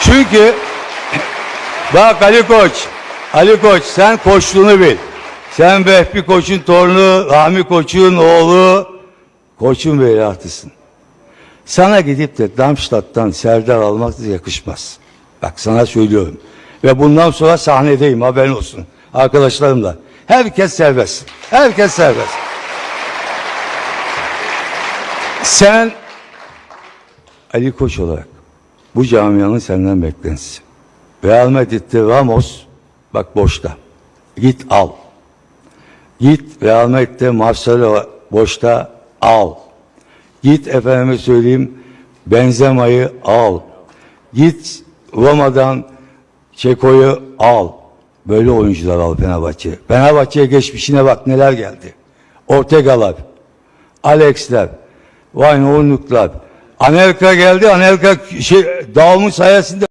Çünkü bak Ali Koç, Ali Koç sen koçluğunu bil. Sen Vehbi Koç'un torunu, Rahmi Koç'un oğlu, Koç'un veliahtısın. Sana gidip de Darmstadt'tan Serdar almak da yakışmaz. Bak sana söylüyorum. Ve bundan sonra sahnedeyim haberin olsun. Arkadaşlarımla. Herkes serbest. Herkes serbest. Sen Ali Koç olarak bu camianın senden beklentisi. Real Madrid'de Ramos bak boşta. Git al. Git Real Madrid'de Marcelo boşta al. Git efendime söyleyeyim Benzema'yı al. Git Roma'dan Çeko'yu al. Böyle oyuncular al Fenerbahçe. Fenerbahçe'ye geçmişine bak neler geldi. Ortega'lar, Alex'ler, Wayne Ornuk'lar. Anelka geldi. Anelka şey, dağılmış sayesinde